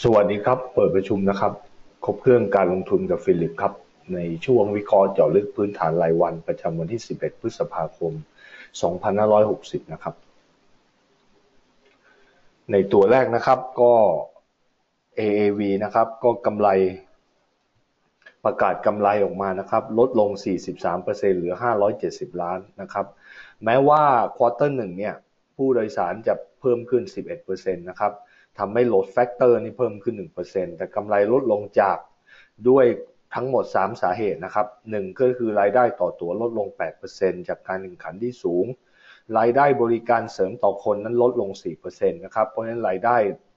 สวัสดีครับ เปิดประชุมนะครับ ครบเครื่องการลงทุนกับฟิลิปครับ ในช่วงวิเคราะห์เจาะลึกพื้นฐานรายวันประจำวันที่ 11 พฤษภาคม 2560 นะครับ ในตัวแรกนะครับก็ AAV นะครับ ก็กำไรประกาศกำไรออกมานะครับลดลง 43%เหลือ 570 ล้านนะครับ แม้ว่าควอเตอร์หนึ่งเนี่ยผู้โดยสารจะเพิ่มขึ้น 11%นะครับ ทำให้โหลดแฟกเตอร์นี่เพิ่มขึ้น 1%แต่กำไรลดลงจากด้วยทั้งหมด 3 สาเหตุนะครับ 1 ก็คือรายได้ต่อตัวลดลง 8%จากการแข่งขันที่สูง รายได้บริการเสริมต่อคนนั้นลดลง 4%นะครับ เพราะฉะนั้นรายได้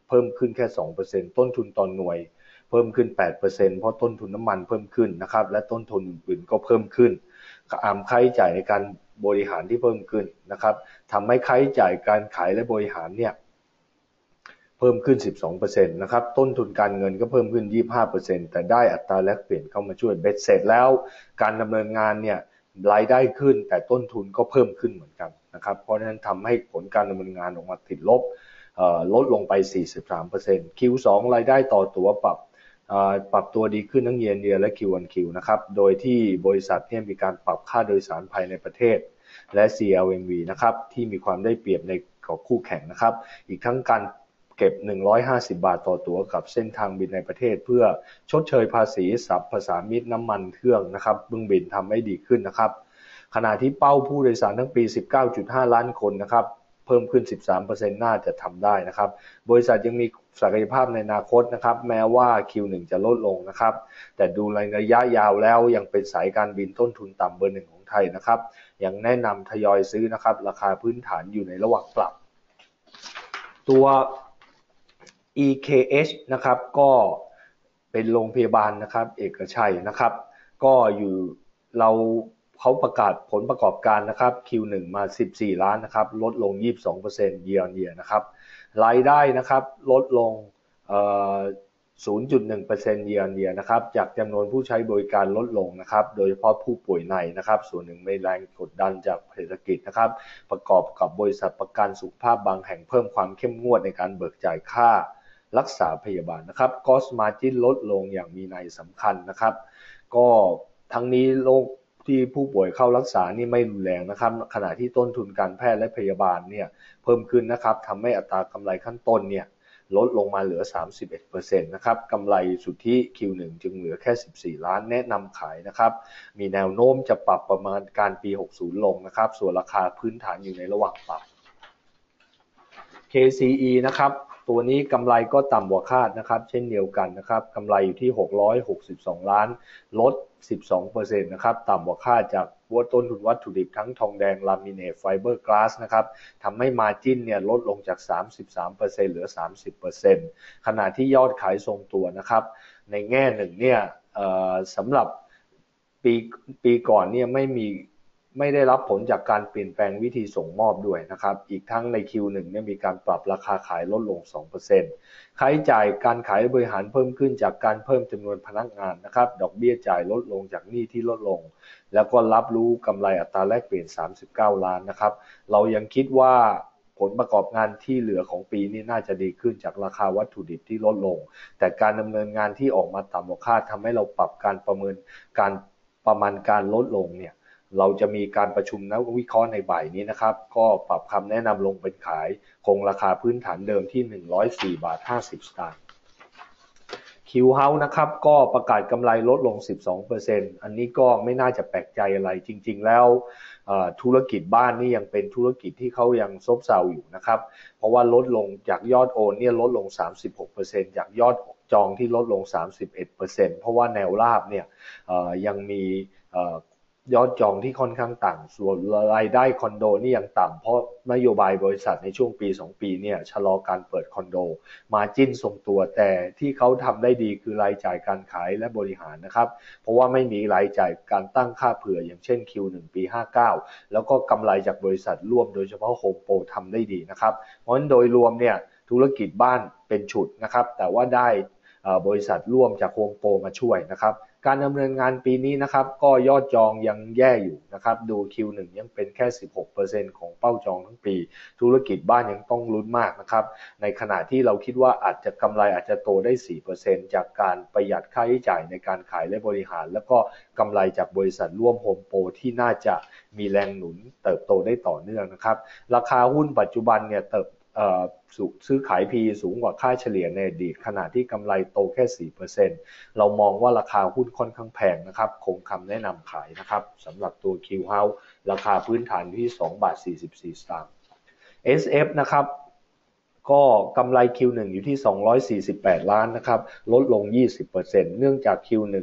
เพิ่มขึ้นแค่ 2%ต้นทุนต่อนหน่วย เพิ่มขึ้น 8%เพราะต้นทุนน้ำมันเพิ่มขึ้นนะครับ และต้นทุนอื่นๆก็เพิ่มขึ้นอามค่าใช้จ่ายในการบริหารที่เพิ่มขึ้นนะครับทำให้ค่าใช้จ่ายการขายและบริหารเนี่ย เพิ่มขึ้น 12%นะครับ ต้นทุนการเงินก็เพิ่มขึ้น 25%แต่ได้อัตราแลกเปลี่ยนเข้ามาช่วยเบ็ดเสร็จแล้ว การดำเนินงานเนี่ยรายได้ขึ้น แต่ต้นทุนก็เพิ่มขึ้นเหมือนกันนะครับ เพราะฉะนั้นทำให้ผลการดำเนินงานออกมาติดลบลดลงไป 43% Q2 รายได้ต่อตัวปรับปรับตัวดีขึ้นทั้งเยนเดียและ Q1Q นะครับ โดยที่บริษัทเนี่ยมีการปรับค่าโดยสารภายในประเทศ และ CLMV นะครับที่มีความได้เปรียบในกับคู่แข่งนะครับ อีกทั้งการ เก็บ 150 บาทต่อตั๋วกับเส้นทางบินในประเทศ เพื่อชดเชยภาษีสับภาษามิตรน้ำมันเครื่องนะครับบึงบินทำให้ดีขึ้นนะครับ ขณะที่เป้าผู้โดยสารทั้งปี 19.5 ล้านคนนะครับเพิ่มขึ้น 13%น่าจะทำได้นะครับ บริษัทยังมีศักยภาพในอนาคตนะครับ แม้ว่า Q1 จะลดลงนะครับ แต่ดูในระยะยาวแล้วยังเป็นสายการบินต้นทุนต่ำเบอร์หนึ่งของไทยนะครับ ยังแนะนำทยอยซื้อนะครับ ราคาพื้นฐานอยู่ในระหว่างปรับ ตัว EKH นะครับก็เป็นโรงพยาบาลนะครับเอกชัยนะครับ ก็อยู่เราเขาประกาศผลประกอบการนะครับ Q1 มา 14 ล้านนะครับลดลง 22% year on year นะครับรายได้นะครับลดลง 0.1% year on year นะครับจากจำนวนผู้ใช้บริการลดลงนะครับโดยเฉพาะผู้ป่วยในนะครับ ส่วนหนึ่งไม่แรงกดดันจากเศรษฐกิจนะครับ ประกอบกับบริษัทประกันสุขภาพบางแห่งเพิ่มความเข้มงวดในการเบิกจ่ายค่า รักษาพยาบาลนะครับกอสมาจินลดลงอย่างมีนัยสำคัญนะครับ ก็ทั้งนี้โรคที่ผู้ป่วยเข้ารักษานี่ไม่รุนแรงนะครับ ขณะที่ต้นทุนการแพทย์และพยาบาลเนี่ยเพิ่มขึ้นนะครับทำให้อัตรากำไรขั้นต้นเนี่ยลดลงมาเหลือ 31%นะครับกำไรสุทธิ Q1 จึงเหลือแค่ 14 ล้านแนะนำขายนะครับ มีแนวโน้มจะปรับประมาณการปี 60 ลงนะครับ ส่วนราคาพื้นฐานอยู่ในระหว่างปรับ KCE นะครับ ตัวนี้กำไรก็ต่ำกว่าคาดนะครับ เช่นเดียวกันนะครับกำไรอยู่ที่ 662 ล้าน ลด 12%นะครับต่ำกว่าคาดจากวัต้นทุนวัตถุดิบทั้งทองแดงลามิเนตไฟเบอร์กลาสนะครับทำให้มาจิ้นเนี่ยลดลงจาก 33%เหลือ 30%ขณะที่ยอดขายทรงตัวนะครับ ในแง่หนึ่งเนี่ยสำหรับปีปีก่อนเนี่ยไม่มี ไม่ได้รับผลจากการเปลี่ยนแปลงวิธีส่งมอบด้วยนะครับ อีกทั้งใน Q1 เนี่ยมีการปรับราคาขายลดลง 2%ค่าใช้จ่ายการขายบริหารเพิ่มขึ้นจากการเพิ่มจำนวนพนักงานนะครับ ดอกเบี้ยจ่ายลดลงจากหนี้ที่ลดลง แล้วก็รับรู้กำไรอัตราแลกเปลี่ยน 39 ล้านนะครับ เรายังคิดว่าผลประกอบงานที่เหลือของปีนี้น่าจะดีขึ้นจากราคาวัตถุดิบที่ลดลง แต่การดำเนินงานที่ออกมาต่ำกว่าคาดทำให้เราปรับการประเมินการประมาณการลดลงเนี่ย เราจะมีการประชุมนักวิเคราะห์ในบ่ายนี้นะครับ ก็ปรับคำแนะนำลงเป็นขาย คงราคาพื้นฐานเดิมที่ 104 บาท 50 สตางค์คิวเฮาส์นะครับ ก็ประกาศกำไรลดลง 12%อันนี้ก็ไม่น่าจะแปลกใจอะไรจริง ๆ แล้วธุรกิจบ้านนี่ยังเป็นธุรกิจที่เขายังซบเซาอยู่นะครับ เพราะว่าลดลงจากยอดโอนเนี่ยลดลง 36%จากยอดจองที่ลดลง 31%เพราะว่าแนวราบเนี่ยยังมี ยอดจองที่ค่อนข้างต่ำ ส่วนรายได้คอนโดนี่ยังต่ำ เพราะนโยบายบริษัทในช่วงปี 2 ปีเนี่ยชะลอการเปิดคอนโด มาจิ้นทรงตัวแต่ที่เขาทำได้ดีคือรายจ่ายการขายและบริหารนะครับ เพราะว่าไม่มีรายจ่ายการตั้งค่าเผื่ออย่างเช่น Q1 ปี 59 แล้วก็กำไรจากบริษัทร่วมโดยเฉพาะโฮมโปรทำได้ดีนะครับ เพราะฉะนั้นโดยรวมเนี่ยธุรกิจบ้านเป็นฉุดนะครับ แต่ว่าได้บริษัทร่วมจากโฮมโปรมาช่วยนะครับ การดำเนินงานปีนี้นะครับก็ยอดจองยังแย่อยู่นะครับดู Q1 ยังเป็นแค่ 16%ของเป้าจองทั้งปี ธุรกิจบ้านยังต้องลุ้นมากนะครับในขณะที่เราคิดว่าอาจจะกำไรอาจจะโตได้ 4%จากการประหยัดค่าใช้จ่ายในการขายและบริหาร แล้วก็กำไรจากบริษัทร่วมโฮมโปรที่น่าจะมีแรงหนุนเติบโตได้ต่อเนื่องนะครับราคาหุ้นปัจจุบันเนี่ยเติบ ซื้อขาย PE สูงกว่าค่าเฉลี่ยในอดีตขณะที่กำไรโตแค่ 4%เรามองว่าราคาหุ้นค่อนข้างแพงนะครับ คงคำแนะนำขายนะครับสำหรับตัว Q House ราคาพื้นฐานที่2บาท44สตางค์ SF นะครับก็กำไร Q1 อยู่ที่ 248 ล้านนะครับ ลดลง 20%เนื่องจาก Q1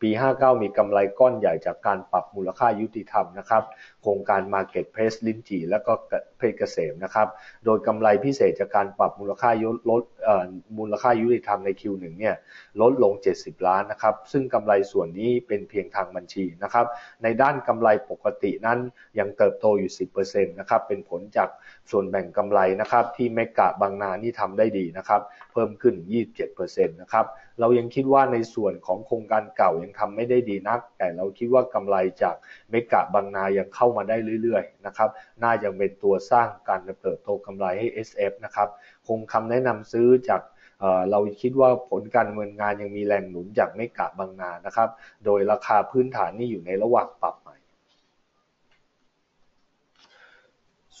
ปี 59 มีกำไรก้อนใหญ่จากการปรับมูลค่ายุติธรรมนะครับโครงการ Market Place ลิ้นจี่และก็เพชรเกษมนะครับ โดยกำไรพิเศษจากการปรับมูลค่ายลดมูลค่ายุติธรรมใน Q1 เนี่ยลดลง 70 ล้านนะครับ ซึ่งกำไรส่วนนี้เป็นเพียงทางบัญชีนะครับ ในด้านกำไรปกตินั้นยังเติบโตอยู่ 10%นะครับเป็นผลจากส่วนแบ่งกำไรนะครับที่เมกะบางนานี่ทำได้ดีนะครับเพิ่มขึ้น 27%นะครับเรายังคิดว่าในส่วนของโครงการเก่ายังทำไม่ได้ดีนัก แต่เราคิดว่ากำไรจากเมกะบางนายังเข้ามาได้เรื่อยๆนะครับน่าจะเป็นตัวสร้างการเติบโตกำไรให้ SF นะครับคงคำแนะนำซื้อจากเราคิดว่าผลการดำเนินงานยังมีแรงหนุนจากเมกะบางนานะครับ โดยราคาพื้นฐานนี่อยู่ในระหว่างปรับใหม่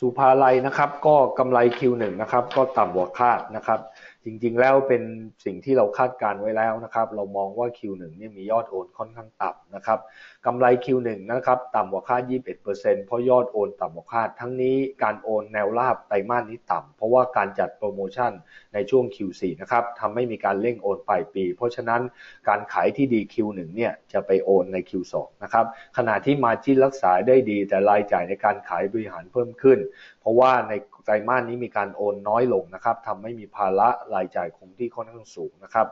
สุภาลัยนะครับก็กำไร Q1 นะครับก็ต่ำกว่าคาดนะครับจริงๆ แล้วเป็นสิ่งที่เราคาดการไว้แล้วนะครับ เรามองว่า Q1 เนี่ยมียอดโอนค่อนข้างต่ำนะครับกำไร Q1 นะครับต่ำกว่าคาด 21%เพราะยอดโอนต่ำกว่าคาด ทั้งนี้การโอนแนวราบไตรมาสนี้ต่ำ เพราะว่าการจัดโปรโมชั่นในช่วง Q4 นะครับทำให้มีการเร่งโอนปลายปี เพราะฉะนั้นการขายที่ดี Q1 เนี่ยจะไปโอนใน Q2 นะครับขณะที่มาจินรักษาได้ดี แต่รายจ่ายในการขายบริหารเพิ่มขึ้น เพราะว่าในไตรมาสนี้มีการโอนน้อยลงนะครับทำให้มีภาระรายจ่ายคงที่ค่อนข้างสูงนะครับ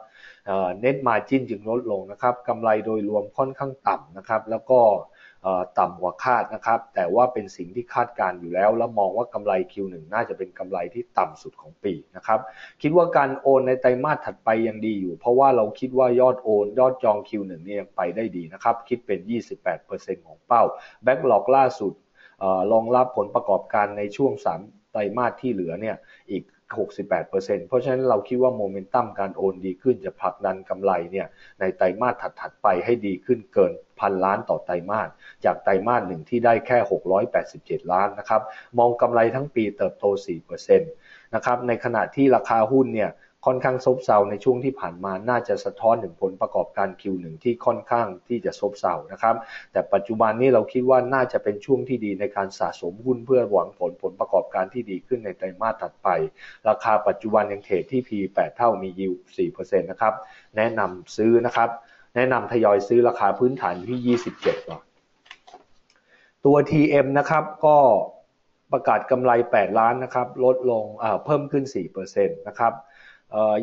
เน็ตมาจินจึงลดลงนะครับกำไรโดยรวมค่อนข้างต่ำนะครับแล้วก็ต่ำกว่าคาดนะครับ แต่ว่าเป็นสิ่งที่คาดการอยู่แล้ว แล้วมองว่ากำไร Q1 น่าจะเป็นกำไรที่ต่ำสุดของปีนะครับ คิดว่าการโอนในไตรมาสถัดไปยังดีอยู่ เพราะว่าเราคิดว่ายอดโอน ยอดจอง Q1 นี่ยังไปได้ดีนะครับ คิดเป็น 28%ของเป้า แบ็กหลอกล่าสุดรองรับผลประกอบการในช่วง 3 ไตรมาสที่เหลือเนี่ยอีก 68%เพราะฉะนั้นเราคิดว่าโมเมนตัมการโอนดีขึ้นจะผลักดันกำไรเนี่ยในไตรมาสถัดๆไปให้ดีขึ้นเกินพันล้านต่อไตรมาสจากไตรมาสหนึ่งที่ได้แค่ 687 ล้านนะครับมองกำไรทั้งปีเติบโต 4%นะครับในขณะที่ราคาหุ้นเนี่ย ค่อนข้างซบเซาในช่วงที่ผ่านมาน่าจะสะท้อนถึงผลประกอบการ Q1 ที่ค่อนข้างที่จะซบเซานะครับ แต่ปัจจุบันนี้เราคิดว่าน่าจะเป็นช่วงที่ดีในการสะสมหุ้นเพื่อหวังผลผลประกอบการที่ดีขึ้นในไตรมาสถัดไป ราคาปัจจุบันยังเทรดที่ P 8เท่ามียิว4%นะครับ แนะนำซื้อนะครับ แนะนำทยอยซื้อราคาพื้นฐานที่ 27ก่อนตัว TM นะครับก็ประกาศกำไร 8 ล้านนะครับ ลดลงเพิ่มขึ้น 4%นะครับ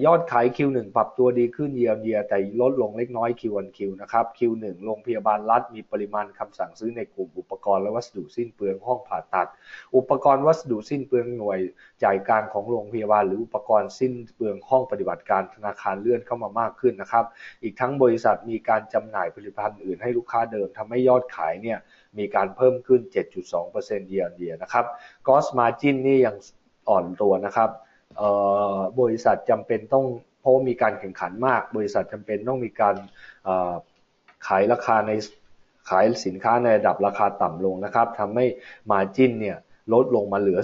ยอดขาย Q1 ปรับตัวดีขึ้นเยียร์เยียแต่ลดลงเล็กน้อย Q1Q นะครับ Q1 โรงพยาบาลรัฐมีปริมาณคำสั่งซื้อในกลุ่มอุปกรณ์และวัสดุสิ้นเปลืองห้องผ่าตัด อุปกรณ์วัสดุสิ้นเปลืองหน่วยจ่ายการของโรงพยาบาล หรืออุปกรณ์สิ้นเปลืองห้องปฏิบัติการธนาคารเลื่อนเข้ามามากขึ้นนะครับ อีกทั้งบริษัทมีการจำหน่ายผลิตภัณฑ์อื่นให้ลูกค้าเดิมทำให้ยอดขายเนี่ยมีการเพิ่มขึ้น 7.2%เยียร์เยียนะครับ Gross Margin นี่ยังอ่อนตัวนะครับ บริษัทจำเป็นต้องเพราะมีการแข่งขันมาก บริษัทจำเป็นต้องมีการขายราคาในขายสินค้าในระดับราคาต่ำลงนะครับทำให้มาจินเนี่ยลดลงมาเหลือ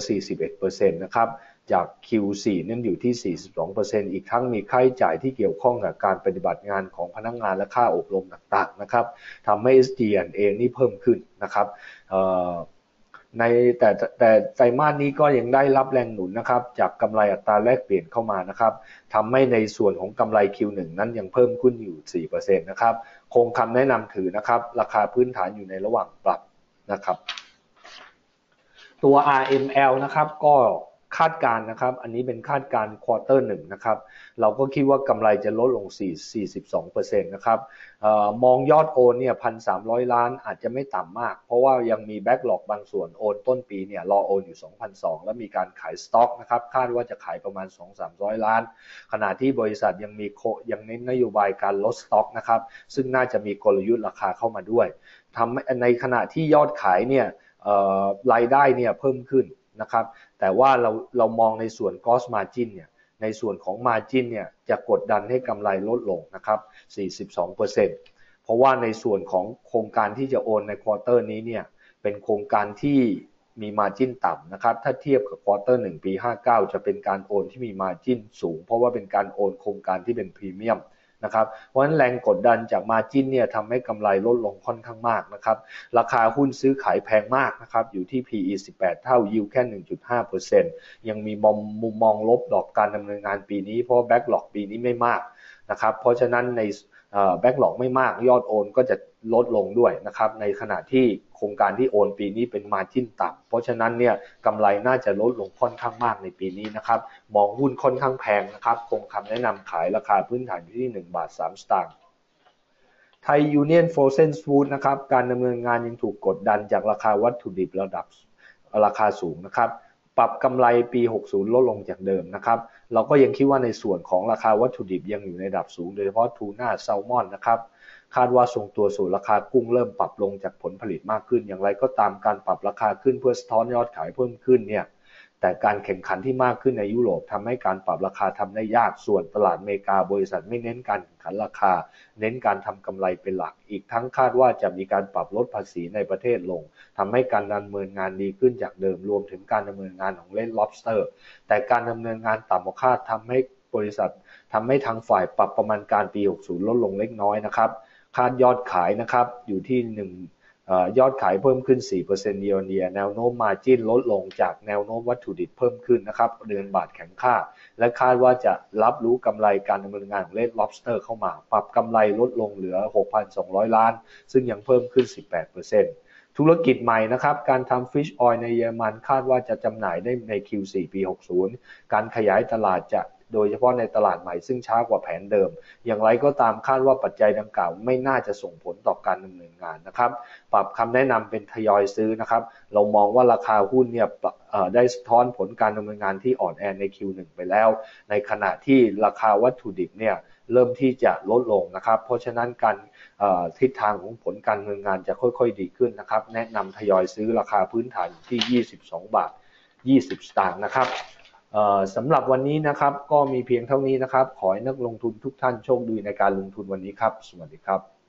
41%นะครับจาก Q4 นั่นอยู่ที่ 42%อีกทั้งมีค่าใช้จ่ายที่เกี่ยวข้องกับการปฏิบัติงานของพนักงงานและค่าอบรมต่างๆนะครับทำให้ SG&A นี่เพิ่มขึ้นนะครับ ในแต่แต่ไตรมาสนี้ก็ยังได้รับแรงหนุนนะครับจากกำไรอัตราแลกเปลี่ยนเข้ามานะครับทำให้ในส่วนของกำไร Q1 นั้นยังเพิ่มขึ้นอยู่ 4%นะครับคงคำแนะนำถือนะครับราคาพื้นฐานอยู่ในระหว่างปรับนะครับ ตัว RML นะครับก็ คาดการนะครับ อันนี้เป็นคาดการควอเตอร์หนึ่งนะครับ เราก็คิดว่ากำไรจะลดลง4 42%นะครับออมองยอดโอนเนี่ยพันสามล้านอาจจะไม่ต่ำมาก เพราะว่ายังมีแบ็กหลอกบางส่วนโอนต้นปีเนี่ยรอโอนอยู่ 2,200 แล้วมีการขายสต็อกนะครับ คาดว่าจะขายประมาณ 2-300 ล้าน ขณะที่บริษัทยังมีโคยังเน้นนโยบายการลดสต็อกนะครับ ซึ่งน่าจะมีกลยุทธ์ราคาเข้ามาด้วยทำในขณะที่ยอดขายเนี่ยรายได้เนี่ยเพิ่มขึ้น นะครับ แต่ว่าเราเรามองในส่วน cost margin เนี่ย ในส่วนของ margin เนี่ยจะกดดันให้กำไรลดลงนะครับ 42%เพราะว่าในส่วนของโครงการที่จะโอนในควอเตอร์นี้เนี่ย เป็นโครงการที่มี margin ต่ำนะครับ ถ้าเทียบกับควอเตอร์1ปี 59 จะเป็นการโอนที่มี margin สูง เพราะว่าเป็นการโอนโครงการที่เป็นพรีเมียม นะครับ เพราะฉะนั้นแรงกดดันจากมาจินเนี่ยทำให้กำไรลดลงค่อนข้างมากนะครับ ราคาหุ้นซื้อขายแพงมากนะครับ อยู่ที่ PE 18 เท่า ยิวแค่ 1.5%ยังมีมุมมองลบดอกการดำเนินงานปีนี้ เพราะแบ็กหลอกปีนี้ไม่มากนะครับ เพราะฉะนั้นในแบ็กหลอกไม่มากยอดโอนก็จะ ลดลงด้วยนะครับ ในขณะที่โครงการที่โอนปีนี้เป็นมาจิ้นต่ำเพราะฉะนั้นเนี่ยกำไรน่าจะลดลงค่อนข้างมากในปีนี้นะครับ มองหุ้นค่อนข้างแพงนะครับ คงคำแนะนำขายราคาพื้นฐานอยู่ที่ 1 บาท 3 สตางค์ไทยยูเนียนโฟรเซนฟู้ดนะครับ การดำเนินงานยังถูกกดดันจากราคาวัตถุดิบระดับราคาสูงนะครับ ปรับกำไรปี 60 ลดลงจากเดิมนะครับ เราก็ยังคิดว่าในส่วนของราคาวัตถุดิบยังอยู่ในระดับสูง โดยเฉพาะทูน่าแซลมอนนะครับ คาดว่าส่งตัวสู่ราคากุ้งเริ่มปรับลงจากผลผลิตมากขึ้น อย่างไรก็ตามการปรับราคาขึ้นเพื่อสะท้อนยอดขายเพิ่มขึ้นเนี่ย แต่การแข่งขันที่มากขึ้นในยุโรปทำให้การปรับราคาทำได้ยากส่วนตลาดอเมริกาบริษัทไม่เน้นการแข่งขันราคา เน้นการทำกำไรเป็นหลัก อีกทั้งคาดว่าจะมีการปรับลดภาษีในประเทศลงทำให้การดำเนินงานดีขึ้นจากเดิมรวมถึงการดำเนินงานของเล่น lobster แต่การดำเนินงานต่ำกว่าคาดทำให้บริษัททำให้ทางฝ่ายปรับประมาณการปี 60 ลดลงเล็กน้อยนะครับคาดยอดขายนะครับอยู่ที่1 ยอดขายเพิ่มขึ้น 4%เยียร์เยียแนวโน้มมาจิ้นลดลงจากแนวโน้มวัตถุดิบเพิ่มขึ้นนะครับเดือนบาทแข็งค่า และคาดว่าจะรับรู้กำไรการดำเนินงานของเลด lobster เข้ามา ปรับกำไรลดลงเหลือ 6,200 ล้าน ซึ่งยังเพิ่มขึ้น 18%ธุรกิจใหม่นะครับ การทำฟิชออยในเยอรมันคาดว่าจะจำหน่ายได้ใน Q4 ปี 60 การขยายตลาดจะ โดยเฉพาะในตลาดใหม่ซึ่งช้ากว่าแผนเดิม อย่างไรก็ตามคาดว่าปัจจัยดังกล่าว ไม่น่าจะส่งผลต่อการดำเนินงานนะครับ ปรับคำแนะนำเป็นทยอยซื้อนะครับ เรามองว่าราคาหุ้นเนี่ยได้สะท้อนผลการดำเนินงานที่อ่อนแอใน Q1 ไปแล้ว ในขณะที่ราคาวัตถุดิบเนี่ยเริ่มที่จะลดลงนะครับ เพราะฉะนั้นการทิศทางของผลการดำเนินงานจะค่อยๆดีขึ้นนะครับ แนะนำทยอยซื้อราคาพื้นฐานที่ 22 บาท 20 สตางค์นะครับ สำหรับวันนี้นะครับก็มีเพียงเท่านี้นะครับ ขอให้นักลงทุนทุกท่านโชคดีในการลงทุนวันนี้ครับ สวัสดีครับ